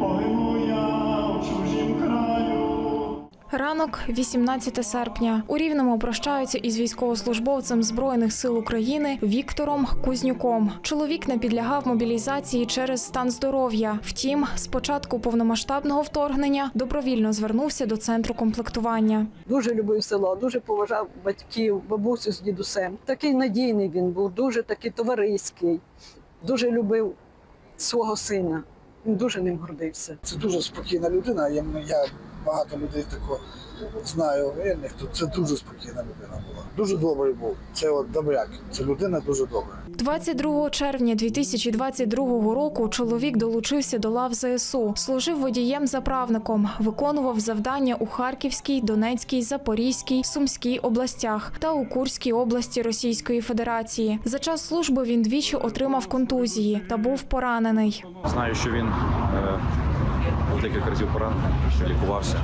погину я у чужім краю. Ранок, 18 серпня. У Рівному прощаються із військовослужбовцем Збройних сил України Віктором Кузнюком. Чоловік не підлягав мобілізації через стан здоров'я. Втім, з початку повномасштабного вторгнення добровільно звернувся до центру комплектування. Дуже любив село, дуже поважав батьків, бабусю з дідусем. Такий надійний він був, дуже такий товариський, дуже любив свого сина. Він дуже ним гордився. Це дуже спокійна людина. Я, я багато людей такого знаю воєнних, то це дуже спокійна людина була. Дуже добрий був. Це от добряк. Це людина дуже добра. 22 червня 2022 року чоловік долучився до лав ЗСУ, служив водієм-заправником, виконував завдання у Харківській, Донецькій, Запорізькій, Сумській областях та у Курській області Російської Федерації. За час служби він двічі отримав контузії та був поранений. Знаю, що він е, декілька разів поранений, що лікувався.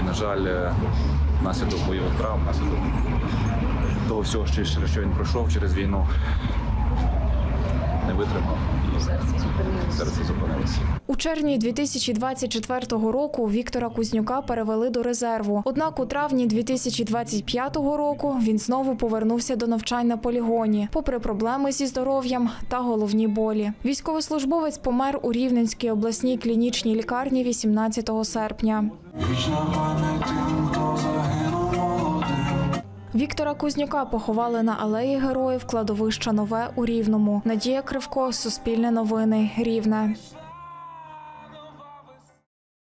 І, на жаль, е, наслідок бойових травм, наслідок того всього, через що він пройшов через війну, не витримав і серце зупинилося. У червні 2024 року Віктора Кузнюка перевели до резерву. Однак у травні 2025 року він знову повернувся до навчань на полігоні, попри проблеми зі здоров'ям та головні болі. Військовослужбовець помер у Рівненській обласній клінічній лікарні 18 серпня. Вічна. Віктора Кузнюка поховали на алеї героїв кладовища Нове у Рівному. Надія Кривко, Суспільне новини, Рівне.